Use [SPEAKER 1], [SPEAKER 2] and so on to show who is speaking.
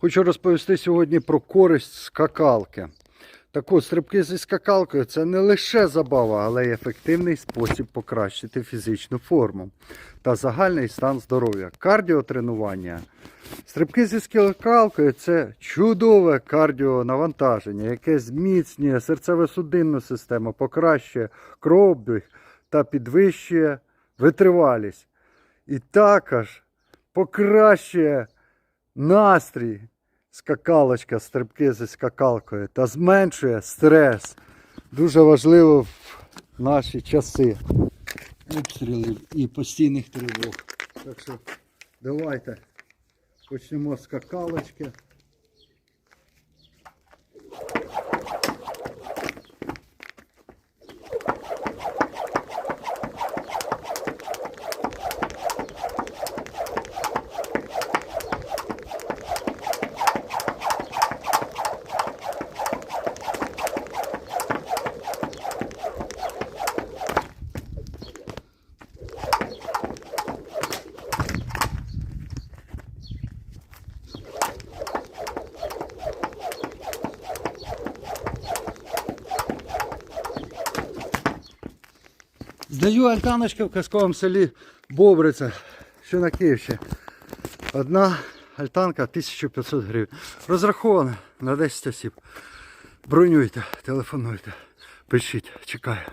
[SPEAKER 1] Хочу розповісти сьогодні про користь скакалки. Так от, стрибки зі скакалкою це не лише забава, але й ефективний спосіб покращити фізичну форму та загальний стан здоров'я. Кардіотренування. Стрибки зі скакалкою це чудове кардіонавантаження, яке зміцнює серцево-судинну систему, покращує кровообіг та підвищує витривалість. І також покращує настрій скакалочка, стрибки зі скакалкою та зменшує стрес. Дуже важливо в наші часи обстрілів і постійних тривог. Так що давайте почнемо з скакалочки. Здаю альтаночки в казковому селі Бобриця, що на Київщині. Одна альтанка 1500 гривень. Розрахована на 10 осіб. Бронюйте, телефонуйте, пишіть, чекаю.